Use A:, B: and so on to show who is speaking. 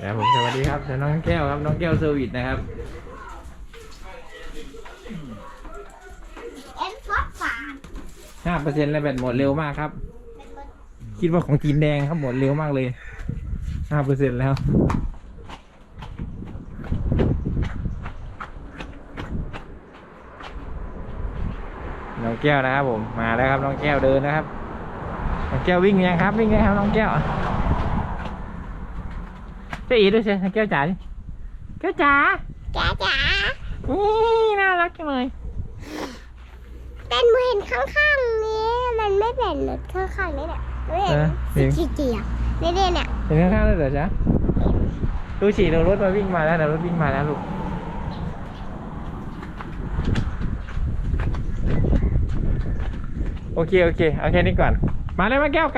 A: ดีครับเดี๋ยวน้องแก้วครับน้องแก้วเซอร์วิสนะครับ
B: เอ็นฟอสฟาด
A: ห้าเปอร์เซ็นต์แล้วแบตหมดเร็วมากครับ คิดว่าของจีนแดงครับหมดเร็วมากเลยห้าเปอร์เซ็นต์แล้วน้องแก้วนะครับผมมาแล้วครับน้องแก้วเดินนะครับน้องแก้ววิ่งยังครับ วิ่งยังครับน้องแก้ว เจ๊อีด้วยใช่น้องแก้วจ๋าดิแก้วจ๋า
B: จ๋าจ๋า
A: นี่น่ารักจังเลย
B: เป็นมือเห็นข้างๆนี้มันไม่เป็นรถข้างๆนี่เนี่ยไม่เห็น
A: เออเห็น
B: สีเจียนี่เนี่ยเนี่ย
A: เห็นข้างๆเลยเหรอจ๊ะดูฉี่เรารถมาวิ่งมาแล้วนะรถวิ่งมาแล้วลูกโอเคโอเคเอาแค่นี้ก่อน มาเลยมาแก้วกลับ